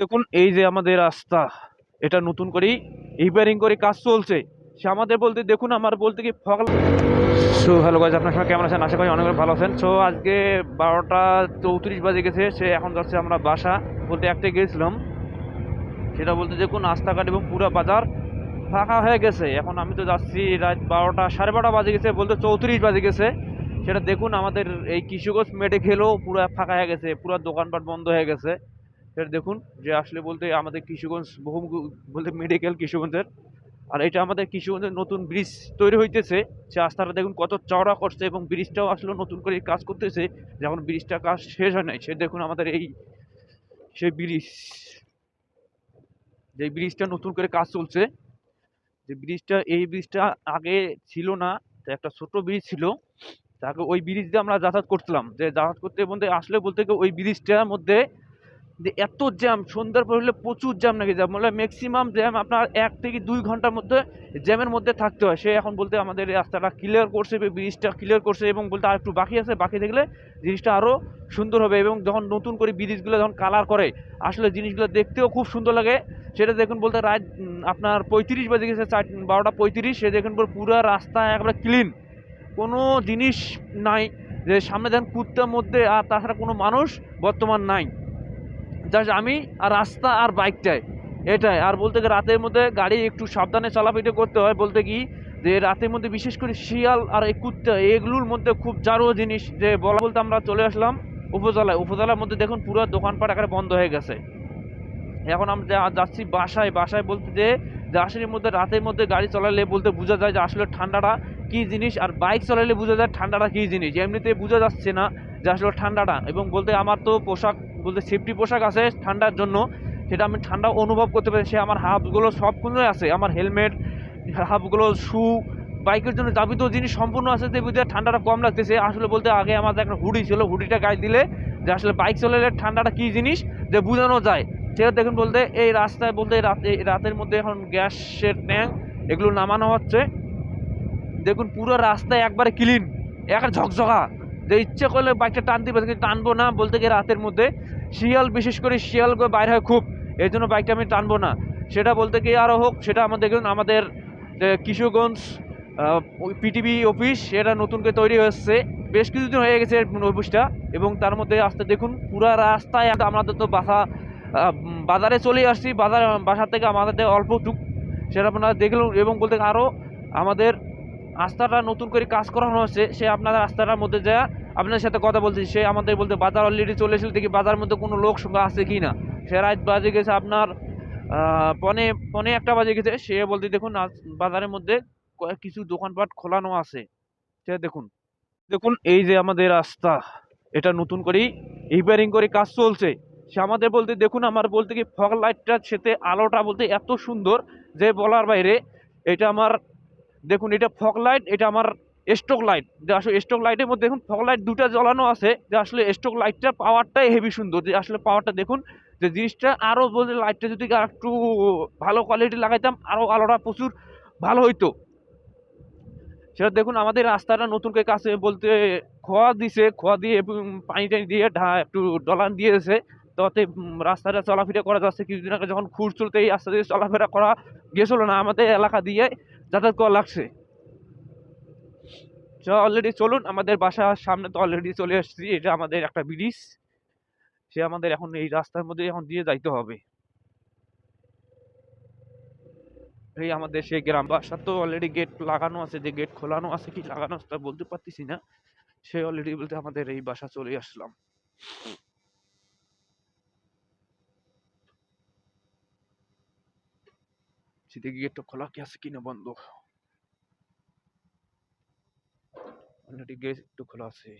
দেখুন, এই যে আমাদের রাস্তা, এটা নতুন করেই রিপেয়ারিং করে কাজ চলছে। সে আমাদের বলতে, দেখুন, আমার বলতে কি ফগল সো হ্যালো গাইজ আপনার সঙ্গে কেমন আছেন? আশা করি অনেক ভালো আছেন। সো আজকে বারোটা চৌত্রিশ বাজে গেছে, সে এখন যাচ্ছে আমরা বাসা। বলতে একটা গিয়েছিলাম সেটা বলতে, দেখুন, রাস্তাঘাট এবং পুরো বাজার ফাঁকা হয়ে গেছে। এখন আমি তো যাচ্ছি রাত বারোটা, সাড়ে বারোটা বাজে গেছে, বলতে চৌত্রিশ বাজে গেছে। সেটা দেখুন, আমাদের এই কিশোরগঞ্জ মেডিকেলও পুরো ফাঁকা হয়ে গেছে, পুরো দোকানপাট বন্ধ হয়ে গেছে। সেটা দেখুন, যে আসলে বলতে আমাদের কিশোরগঞ্জ বহু বলতে মেডিকেল কিশোরগঞ্জের আর এটা আমাদের কিশোরগঞ্জের নতুন ব্রিজ তৈরি হইতেছে। সে রাস্তাটা দেখুন, কত চওড়া করছে এবং ব্রিজটাও আসলে নতুন করে কাজ করতেছে। যখন ব্রিজটা কাজ শেষ হয় নাই, সে দেখুন আমাদের এই, সেই ব্রিজ যে ব্রিজটা নতুন করে কাজ চলছে। যে ব্রিজটা এই ব্রিজটা আগে ছিল না একটা ছোট ব্রিজ ছিল। তাকে ওই ব্রিজ দিয়ে আমরা যাতায়াত করছিলাম। যে যাতায়াত করতে বলতে, আসলে বলতে ওই ব্রিজটার মধ্যে যে এত জ্যাম, সন্ধ্যার পর হলে প্রচুর জ্যাম নাকি জ্যাম। মানে ম্যাক্সিমাম জ্যাম আপনার এক থেকে দুই ঘণ্টার মধ্যে জ্যামের মধ্যে থাকতে হয়। সে এখন বলতে আমাদের রাস্তাটা ক্লিয়ার করছে ব্রিজটা ক্লিয়ার করছে এবং বলতে আর একটু বাকি আছে, বাকি থাকলে জিনিসটা আরও সুন্দর হবে এবং যখন নতুন করে ব্রিজগুলো যখন কালার করে, আসলে জিনিসগুলো দেখতেও খুব সুন্দর লাগে। সেটা দেখুন বলতে রাত আপনার পঁয়ত্রিশ বাজে গেছে, চার, বারোটা পঁয়ত্রিশ, সে দেখুন পুরো রাস্তা একবারে ক্লিন কোনো জিনিস নাই যে সামনে দেখেন কুত্তার মধ্যে আর তাছাড়া কোনো মানুষ বর্তমান নাই। জাস্ট আমি আর রাস্তা আর বাইকটাই, এটাই। আর বলতে গেলে রাতের মধ্যে গাড়ি একটু সাবধানে চলাফেরা করতে হয়, বলতে কি যে রাতের মধ্যে বিশেষ করে শিয়াল আর এই কুত্তা, এগুলোর মধ্যে খুব জারো জিনিস যে বলা বলতে আমরা চলে আসলাম উপজেলায়। উপজেলার মধ্যে দেখুন পুরো দোকানপাট একেবারে বন্ধ হয়ে গেছে। এখন আমরা যাচ্ছি বাসায়। বাসায় বলতে যে আসলে মধ্যে, রাতের মধ্যে গাড়ি চালালে বলতে বোঝা যায় যে আসলে ঠান্ডাটা কী জিনিস, আর বাইক চালালে বোঝা যায় ঠান্ডাটা কী জিনিস। এমনিতে বোঝা যাচ্ছে না যে আসলে ঠান্ডাটা। এবং বলতে আমার তো পোশাক, বলতে সেফটি পোশাক আছে ঠান্ডার জন্য। সেটা আমি ঠান্ডা অনুভব করতে পারি সে আমার হাফগুলো সবগুলোই আছে। আমার হেলমেট, হাফগুলো শু, বাইকের জন্য যাবতীয় জিনিস সম্পূর্ণ আছে যে বুঝতে ঠান্ডাটা কম লাগতেছে। আসলে বলতে আগে আমাদের একটা হুডি ছিল, হুডিটা গায়ে দিলে যে আসলে বাইক চালালে ঠান্ডাটা কী জিনিস যে বোঝানো যায়। সেটা দেখুন বলতে এই রাস্তায় বলতে রাতে রাতের মধ্যে এখন গ্যাসের ট্যাঙ্ক, এগুলো নামানো হচ্ছে। দেখুন পুরো রাস্তায় একবারে ক্লিন একটা ঝকঝকা। যে ইচ্ছে করলে বাইকটা টানতে পারছে কিন্তু টানবো না, বলতে গিয়ে রাতের মধ্যে। শিয়াল, বিশেষ করে শিয়াল বাইরে হয় খুব এই জন্য বাইকটা আমি টানবো না। সেটা বলতে গিয়ে আরও হোক, সেটা আমাদের আমাদের কিশোরগঞ্জ পিটিভি অফিস সেটা নতুন করে তৈরি হচ্ছে বেশ কিছুদিন হয়ে গেছে অফিসটা এবং তার মধ্যে আসতে দেখুন, পুরা রাস্তায় আমাদের তো বাসা বাজারে চলে আসছি, বাজার, বাসা থেকে আমাদের অল্প টুক, সেটা আপনারা দেখলেন, এবং বলতে আরও আমাদের রাস্তাটা নতুন করে কাজ করানো হচ্ছে সে আপনাদের রাস্তাটার মধ্যে যা আপনার সাথে কথা বলছি, সে আমাদের বলতে বাজার অলরেডি চলে এসেছিল, দেখি বাজারের মধ্যে কোনো লোক সংখ্যা আছে কি না। সে রাত বাজে গেছে আপনার পনে পনে একটা বাজে গেছে, সে বলতে দেখুন বাজারের মধ্যে কিছু দোকানপাট খোলানো আছে। সে দেখুন দেখুন এই যে আমাদের রাস্তা এটা নতুন করেই রিপেয়ারিং করে কাজ চলছে। সে আমাদের বলতে দেখুন আমার বলতে কি ফগ লাইটটার সাথে আলোটা বলতে এত সুন্দর যে বলার বাইরে, এটা আমার দেখুন, এটা ফগ লাইট এটা আমার স্টক লাইট যে আসলে স্টক লাইটের মধ্যে দেখুন ফক লাইট দুটো জ্বালানো আছে, যে আসলে স্টক লাইটটার পাওয়ারটাই হেভি সুন্দর। যে আসলে পাওয়ারটা দেখুন, যে জিনিসটা আরও বলতে লাইটটা যদি আর একটু ভালো কোয়ালিটি লাগাইতাম আরও আলোটা প্রচুর ভালো হইতো। সেটা দেখুন, আমাদের রাস্তাটা নতুন করে কাছে বলতে খোয়া দিছে, খোয়া দিয়ে পানি টানি দিয়ে ঢা একটু ডলান দিয়েছে। তাতে রাস্তাটা চলাফেরা করা যাচ্ছে। কিছুদিন আগে যখন খুর চলতে এই রাস্তা দিয়ে চলাফেরা করা গেছিল না আমাদের এলাকা দিয়ে যাতায়াত করা লাগছে। অলরেডি চলুন, আমাদের বাসার সামনে তো অলরেডি চলে আসছি এটা আমাদের একটা ব্রিজ, সে আমাদের এখন এই রাস্তার মধ্যে এখন দিয়ে যাইতে হবে। এই আমাদের সেই গ্রাম বাসার তো অলরেডি গেট লাগানো আছে, যে গেট খোলানো আছে কি লাগানো আছে তা বলতে পারতেছি না। সে অলরেডি বলতে আমাদের এই বাসা চলে আসলাম। সেদিকে গেটটা খোলা কি আছে কিনা বন্ধ অলরেডি গেট একটু খোলা আছে